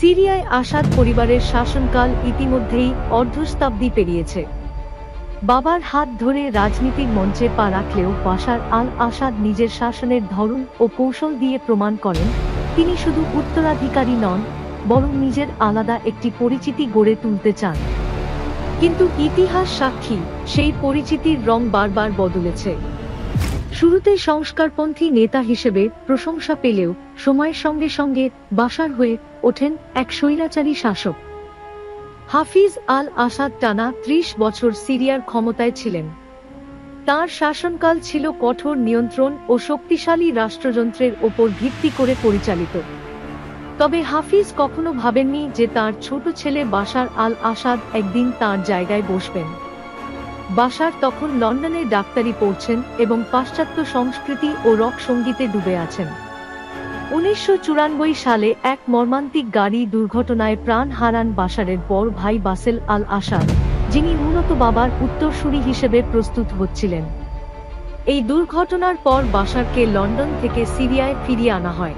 সিরিয়ায় আসাদ পরিবারের শাসনকাল ইতিমধ্যেই অর্ধশতাব্দী পেরিয়েছে। বাবার হাত ধরে রাজনীতির মঞ্চে পা রাখলেও বাশার আল আসাদ নিজের শাসনের ধরন ও কৌশল দিয়ে প্রমাণ করেন, তিনি শুধু উত্তরাধিকারী নন, বরং নিজের আলাদা একটি পরিচিতি গড়ে তুলতে চান। কিন্তু ইতিহাস সাক্ষী, সেই পরিচিতির রং বারবার বদলেছে। শুরুতে সংস্কারপন্থী নেতা হিসেবে প্রশংসা পেলেও সময়ের সঙ্গে সঙ্গে বাসার হয়ে ওঠেন এক স্বৈরাচারী শাসক। হাফিজ আল আসাদ টানা ত্রিশ বছর সিরিয়ার ক্ষমতায় ছিলেন। তার শাসনকাল ছিল কঠোর নিয়ন্ত্রণ ও শক্তিশালী রাষ্ট্রযন্ত্রের ওপর ভিত্তি করে পরিচালিত। তবে হাফিজ কখনো ভাবেননি যে তার ছোট ছেলে বাশার আল আসাদ একদিন তার জায়গায় বসবেন। বাশার তখন লন্ডনে ডাক্তারি পড়ছেন এবং পাশ্চাত্য সংস্কৃতি ও রক সঙ্গীতে ডুবে আছেন। উনিশশো চুরানব্বই সালে এক মর্মান্তিক গাড়ি দুর্ঘটনায় প্রাণ হারান বাশারের বড় ভাই বাসেল আল আসাদ যিনি মূলত বাবার উত্তরসূরি হিসেবে প্রস্তুত হচ্ছিলেন। এই দুর্ঘটনার পর বাশারকে লন্ডন থেকে সিরিয়ায় ফিরিয়ে আনা হয়।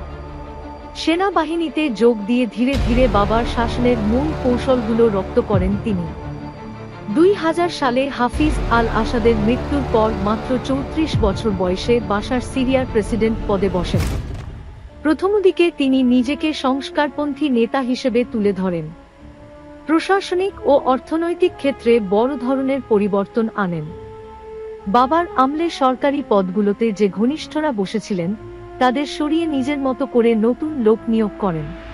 সেনাবাহিনীতে যোগ দিয়ে ধীরে ধীরে বাবার শাসনের মূল কৌশলগুলো রপ্ত করেন তিনি। দুই হাজার সালে হাফিজ আল আসাদের মৃত্যুর পর মাত্র চৌত্রিশ বছর বয়সে বাসার সিরিয়ার প্রেসিডেন্ট পদে বসেন। প্রথম দিকে তিনি নিজেকে সংস্কারপন্থী নেতা হিসেবে তুলে ধরেন। প্রশাসনিক ও অর্থনৈতিক ক্ষেত্রে বড় ধরনের পরিবর্তন আনেন। বাবার আমলে সরকারি পদগুলোতে যে ঘনিষ্ঠরা বসেছিলেন, তাদের সরিয়ে নিজের মতো করে নতুন লোক নিয়োগ করেন।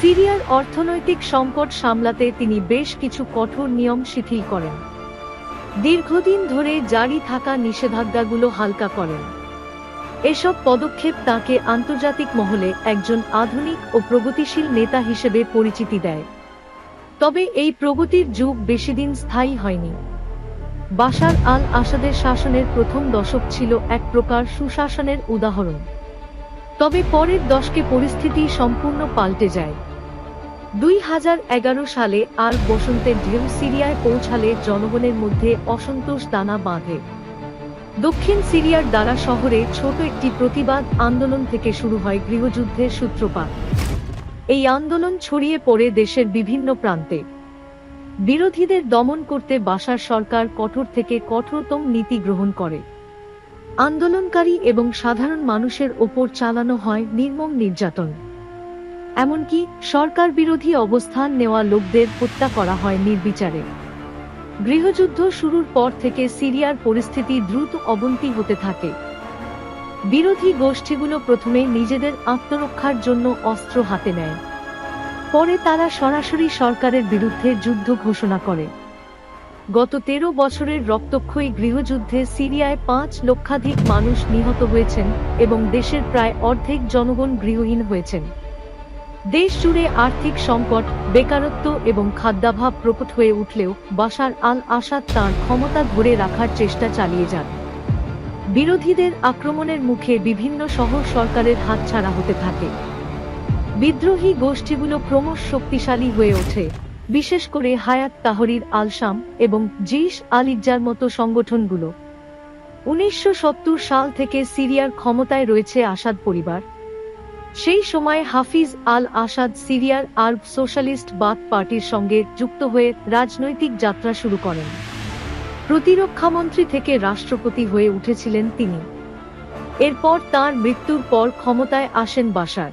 সিরিয়ার অর্থনৈতিক সংকট সামলাতে তিনি বেশ কিছু কঠোর নিয়ম শিথিল করেন। দীর্ঘদিন ধরে জারি থাকা নিষেধাজ্ঞাগুলো হালকা করেন। এসব পদক্ষেপ তাকে আন্তর্জাতিক মহলে একজন আধুনিক ও প্রগতিশীল নেতা হিসেবে পরিচিতি দেয়। তবে এই প্রগতির যুগ বেশিদিন স্থায়ী হয়নি। বাশার আল আসাদের শাসনের প্রথম দশক ছিল এক প্রকার সুশাসনের উদাহরণ। তবে পরের দশকে পরিস্থিতি সম্পূর্ণ পাল্টে যায়। দুই হাজার এগারো সালে আর বসন্তের ঢেউ সিরিয়ায় পৌঁছালে জনগণের মধ্যে অসন্তোষ দানা বাঁধে। দক্ষিণ সিরিয়ার দ্বারা শহরে ছোট একটি প্রতিবাদ আন্দোলন থেকে শুরু হয় গৃহযুদ্ধের সূত্রপাত। এই আন্দোলন ছড়িয়ে পড়ে দেশের বিভিন্ন প্রান্তে। বিরোধীদের দমন করতে বাসার সরকার কঠোর থেকে কঠোরতম নীতি গ্রহণ করে। আন্দোলনকারী এবং সাধারণ মানুষের ওপর চালানো হয় নির্মম নির্যাতন। এমনকি সরকার বিরোধী অবস্থান নেওয়া লোকদের হত্যা করা হয় নির্বিচারে। গৃহযুদ্ধ শুরুর পর থেকে সিরিয়ার পরিস্থিতি দ্রুত অবনতি হতে থাকে। বিরোধী গোষ্ঠীগুলো প্রথমে নিজেদের আত্মরক্ষার জন্য অস্ত্র হাতে নেয়। পরে তারা সরাসরি সরকারের বিরুদ্ধে যুদ্ধ ঘোষণা করে। গত তেরো বছরের রক্তক্ষয়ী গৃহযুদ্ধে সিরিয়ায় পাঁচ লক্ষাধিক মানুষ নিহত হয়েছেন এবং দেশের প্রায় অর্ধেক জনগণ গৃহহীন হয়েছেন। দেশ জুড়ে আর্থিক সংকট, বেকারত্ব এবং খাদ্যাভাব প্রকট হয়ে উঠলেও বাশার আল আসাদ তাঁর ক্ষমতা ধরে রাখার চেষ্টা চালিয়ে যান। বিরোধীদের আক্রমণের মুখে বিভিন্ন শহর সরকারের হাতছাড়া হতে থাকে। বিদ্রোহী গোষ্ঠীগুলো ক্রমশ শক্তিশালী হয়ে ওঠে। বিশেষ করে হায়াত তাহরির আলসাম এবং জিস আলিজার মতো সংগঠনগুলো। উনিশশো সত্তর সাল থেকে সিরিয়ার ক্ষমতায় রয়েছে আসাদ পরিবার। সেই সময় হাফিজ আল আসাদ সিরিয়ার আরব সোশ্যালিস্ট বাথ পার্টির সঙ্গে যুক্ত হয়ে রাজনৈতিক যাত্রা শুরু করেন। প্রতিরক্ষামন্ত্রী থেকে রাষ্ট্রপতি হয়ে উঠেছিলেন তিনি। এরপর তার মৃত্যুর পর ক্ষমতায় আসেন বাশার।